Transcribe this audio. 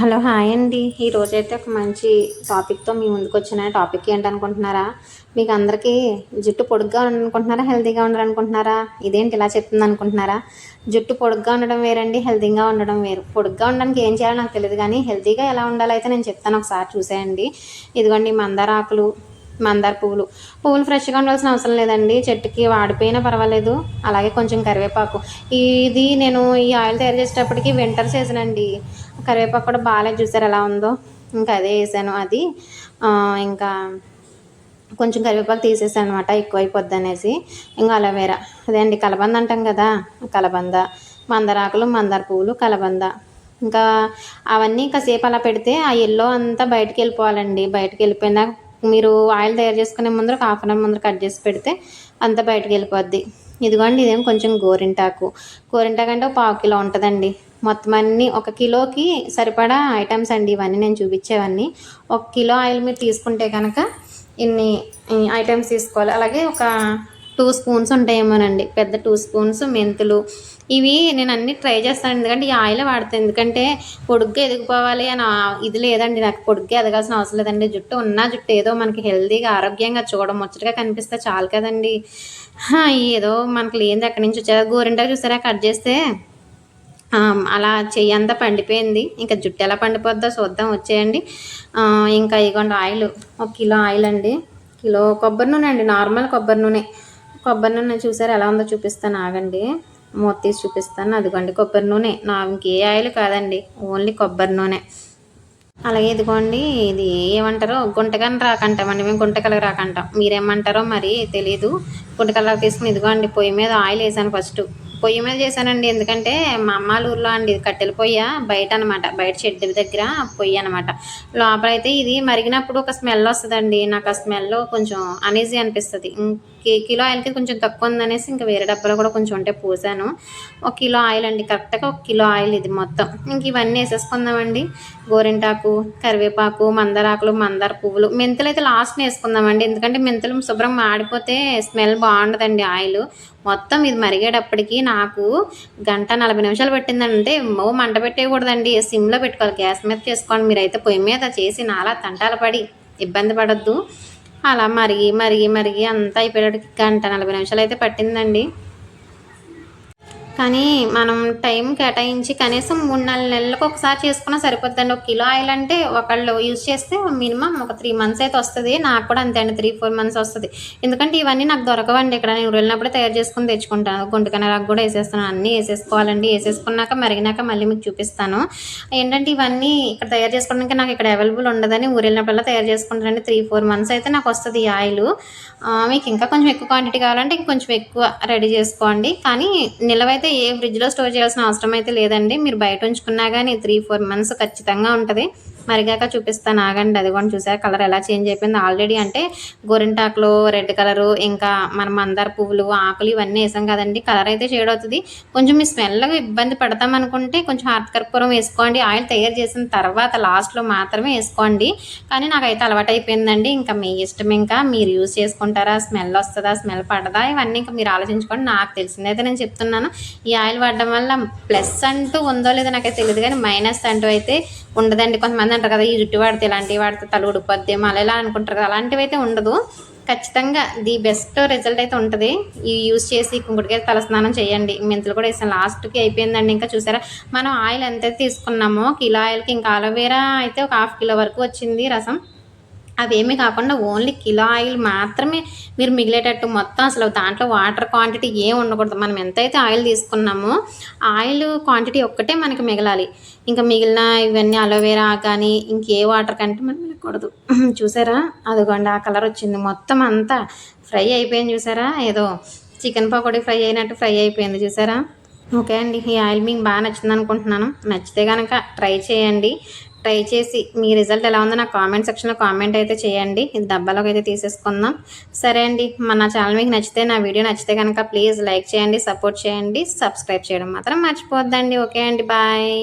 Hello hi అండి. ఈరోజైతే ఒక మంచి టాపిక్తో మీ ముందుకు వచ్చిన టాపిక్ ఏంటనుకుంటున్నారా? మీకు అందరికీ జుట్టు పొడుగ్గా ఉండాలనుకుంటున్నారా? హెల్తీగా ఉండాలనుకుంటున్నారా? ఇదేంటి ఇలా చెప్తుంది అనుకుంటున్నారా జుట్టు పొడుగ్గా ఉండడం వేరండి హెల్తీగా ఉండడం వేరు. పొడుగ్గా ఉండడానికి ఏం చేయాలో నాకు తెలియదు కానీ హెల్తీగా ఎలా ఉండాలో అయితే నేను చెప్తాను ఒకసారి చూసేయండి. ఇదిగోండి మందార ఆకులు మందార పువ్వులు. పువ్వులు ఫ్రెష్గా ఉండాల్సిన అవసరం లేదండి. చెట్టుకి వాడిపోయినా పర్వాలేదు. అలాగే కొంచెం కరివేపాకు. ఇది నేను ఈ ఆయిల్ తయారు చేసేటప్పటికి వింటర్ సీజన్ అండి. కరివేపాకు కూడా బాగాలేదు చూసారు ఎలా ఉందో. ఇంకా అదే వేసాను అది. ఇంకా కొంచెం కరివేపాకు తీసేసాను అనమాట ఎక్కువైపోద్ది అనేసి. ఇంకా అలవేరా. అదే అండి కలబంద అంటాం కదా. కలబంద. మందారాకులు మందార పువ్వులు కలబంద. ఇంకా అవన్నీ కాసేపు అలా పెడితే ఆ ఎల్లో అంతా బయటకు వెళ్ళిపోవాలండి. బయటకు వెళ్ళిపోయినాక మీరు ఆయిల్ తయారు చేసుకునే ముందర ఒక హాఫ్ అన్ అవర్ ముందర కట్ చేసి పెడితే అంత బయటకు వెళ్ళిపోద్ది. ఇదిగోండి ఇదేం కొంచెం గోరింటాకు. గోరింటాకు అంటే ఒక పావు కిలో ఉంటుందండి. మొత్తం అన్నీ ఒక కిలోకి సరిపడా ఐటమ్స్ అండి ఇవన్నీ నేను చూపించేవన్నీ. ఒక కిలో ఆయిల్ మీరు తీసుకుంటే కనుక ఇన్ని ఐటమ్స్ తీసుకోవాలి. అలాగే ఒక టూ స్పూన్స్ ఉంటాయేమోనండి. పెద్ద టూ స్పూన్స్ మెంతులు ఇవి నేను అన్ని ట్రై చేస్తాను. ఎందుకంటే ఈ ఆయిల్ వాడతాను ఎందుకంటే పొడుగ్గా ఎదిగిపోవాలి అని ఇది లేదండి. నాకు పొడుగ్గా ఎదగాల్సిన అవసరం లేదండి. జుట్టు ఉన్న జుట్టు ఏదో మనకి హెల్తీగా ఆరోగ్యంగా చూడడం ముచ్చటగా కనిపిస్తే చాలు కదండి. ఏదో మనకి లేనిది ఎక్కడి నుంచి వచ్చారు గోరింటాకు చూసారా? కట్ చేస్తే అలా చెయ్యి అంతా పండిపోయింది. ఇంకా జుట్టు ఎలా పండిపోద్దో చూద్దాం. వచ్చేయండి. ఇంకా ఇగోండి ఆయిల్. ఒక కిలో ఆయిల్ అండి. కిలో కొబ్బరి నూనె అండి. నార్మల్ కొబ్బరి నూనె. కొబ్బరి నూనె చూసారు? ఎలా ఉందో చూపిస్తాను. ఆగండి. మూత తీసి చూపిస్తాను. అదిగోండి కొబ్బరి నూనె. నా ఇంకే ఆయిల్ కాదండి ఓన్లీ కొబ్బరి నూనె. అలాగే ఇదిగోండి ఇది ఏమంటారో గుంటకని రాకంటామండి మేము గుంటకలకి రాకంటాం. మీరేమంటారో మరి తెలీదు. గుంటకలకి తీసుకుని ఇదిగోండి పొయ్యి మీద ఆయిల్ వేసాను ఫస్ట్. పొయ్యి మీద చేశానండి ఎందుకంటే మా అమ్మాల ఊర్లో అండి కట్టెల పొయ్య బయట అనమాట బయట షెడ్ దగ్గర పొయ్యి అనమాట లోపల అయితే ఇది మరిగినప్పుడు ఒక స్మెల్ వస్తుందండి నాకు ఆ స్మెల్ కొంచెం అనీజీ అనిపిస్తుంది. కిలో ఆయిల్కి కొంచెం తక్కువ ఉందనేసి ఇంకా వేరే డబ్బాలో కూడా కొంచెం ఉంటే పోసాను. ఒక కిలో ఆయిల్ అండి కరెక్ట్గా ఒక కిలో ఆయిల్ ఇది మొత్తం. ఇంక ఇవన్నీ వేసేసుకుందామండి. గోరింటాకు కరివేపాకు మందారాకులు మందార పువ్వులు. మెంతులు అయితే లాస్ట్ వేసుకుందామండి. ఎందుకంటే మెంతులు శుభ్రం మాడిపోతే స్మెల్ బాగుండదండి ఆయిల్. మొత్తం ఇది మరిగేటప్పటికి నాకు గంట నలభై నిమిషాలు పెట్టిందంటే ఓ మంట పెట్టేయకూడదండి. సిమ్లో పెట్టుకోవాలి గ్యాస్ మీద చేసుకోండి. మీరైతే పొయ్యి మీద చేసి నాలా తంటాలు పడి ఇబ్బంది పడద్దు. అలా మరిగి మరిగి మరిగి అంతా అయిపోయేటప్పటికి గంట నలభై నిమిషాలు అయితే పట్టిందండి. కానీ మనం టైం కేటాయించి కనీసం మూడు నాలుగు నెలలకు ఒకసారి చేసుకున్నా సరిపోద్దండి. ఒక కిలో ఆయిల్ అంటే ఒకళ్ళు యూజ్ చేస్తే మినిమం ఒక త్రీ మంత్స్ అయితే వస్తుంది. నాకు కూడా అంతే అండి త్రీ ఫోర్ మంత్స్ వస్తుంది. ఎందుకంటే ఇవన్నీ నాకు దొరకవండి. ఇక్కడ నేను వెళ్ళినప్పుడు తయారు చేసుకుని తెచ్చుకుంటాను గుంటకనరాకు కూడా వేసేస్తాను అన్నీ వేసేసుకోవాలండి. వేసేసుకున్నాక మరిగినాక మళ్ళీ మీకు చూపిస్తాను. ఏంటంటే ఇవన్నీ ఇక్కడ తయారు చేసుకోవడానికి నాకు ఇక్కడ అవైలబుల్ ఉండదని ఊరు వెళ్ళినప్పుడల్లా తయారు చేసుకుంటానండి. త్రీ ఫోర్ మంత్స్ అయితే నాకు వస్తుంది ఈ ఆయిల్. మీకు ఇంకా కొంచెం ఎక్కువ క్వాంటిటీ కావాలంటే ఇంకొంచెం ఎక్కువ రెడీ చేసుకోండి. కానీ నిలవైతే అయితే ఏ ఫ్రిడ్జ్లో స్టోర్ చేయాల్సిన అవసరం అయితే లేదండి. మీరు బయట ఉంచుకున్నా కానీ త్రీ ఫోర్ మంత్స్ ఖచ్చితంగా ఉంటుంది. మరిగాక చూపిస్తాను ఆగండి. అది కూడా చూసారు? కలర్ ఎలా చేంజ్ అయిపోయింది. ఆల్రెడీ అంటే గోరింటాకులు రెడ్ కలరు ఇంకా మనం మందార పువ్వులు ఆకులు ఇవన్నీ వేసాం కదండి. కలర్ అయితే షేడ్ అవుతుంది. కొంచెం మీ స్మెల్ ఇబ్బంది పడతాం అనుకుంటే కొంచెం కర్పూరం వేసుకోండి. ఆయిల్ తయారు చేసిన తర్వాత లాస్ట్లో మాత్రమే వేసుకోండి. కానీ నాకైతే అలవాటు అయిపోయిందండి. ఇంకా మీ ఇష్టం ఇంకా. మీరు యూజ్ చేసుకుంటారా? స్మెల్ వస్తుందా? స్మెల్ పడదా? ఇవన్నీ ఇంకా మీరు ఆలోచించుకోండి. నాకు తెలిసిందైతే నేను చెప్తున్నాను. ఈ ఆయిల్ వాడడం వల్ల ప్లస్ అంటూ ఉందో లేదో నాకైతే తెలియదు కానీ మైనస్ అంటూ అయితే ఉండదండి. కొంతమంది అంటారు కదా ఈ జుట్టు వాడితే ఇలాంటివి వాడితే తల ఉడిపోద్దేమో అలా ఇలా అనుకుంటారు కదా అలాంటివి అయితే ఉండదు. ఖచ్చితంగా ది బెస్ట్ రిజల్ట్ అయితే ఉంటుంది. ఈ యూస్ చేసి కుంకుడికాయ తలస్నానం చేయండి. మెంతులు కూడా వేసాను లాస్ట్కి అయిపోయిందండి. ఇంకా చూసారా మనం ఆయిల్ ఎంత తీసుకున్నామో కిలో ఆయిల్కి ఇంకా అలోవేరా అయితే ఒక హాఫ్ కిలో వరకు వచ్చింది రసం. అవేమీ కాకుండా ఓన్లీ కిలో ఆయిల్ మాత్రమే మీరు మిగిలేటట్టు మొత్తం అసలు దాంట్లో వాటర్ క్వాంటిటీ ఏం ఉండకూడదు. మనం ఎంతైతే ఆయిల్ తీసుకున్నామో ఆయిల్ క్వాంటిటీ ఒక్కటే మనకి మిగలాలి. ఇంకా మిగిలిన ఇవన్నీ అలోవేరా కానీ ఇంకే వాటర్ కంటే మనం మిగకూడదు చూసారా? అదిగోండి ఆ కలర్ వచ్చింది. మొత్తం అంతా ఫ్రై అయిపోయింది చూసారా? ఏదో చికెన్ పకోడీ ఫ్రై అయినట్టు ఫ్రై అయిపోయింది చూసారా? ఓకే అండి ఈ ఆయిల్ మీకు బాగా నచ్చింది అనుకుంటున్నాను నచ్చితే కనుక ట్రై చేయండి. ట్రై చేసి మీ రిజల్ట్ ఎలా ఉందో నా కామెంట్ సెక్షన్లో కామెంట్ అయితే చేయండి. ఇది డబ్బాలోకి అయితే తీసేసుకుందాం. సరే అండి మన ఛానల్ మీకు నచ్చితే నా వీడియో నచ్చితే కనుక ప్లీజ్ లైక్ చేయండి సపోర్ట్ చేయండి. సబ్స్క్రైబ్ చేయడం మాత్రం మర్చిపోద్దండి ఓకే అండి బాయ్.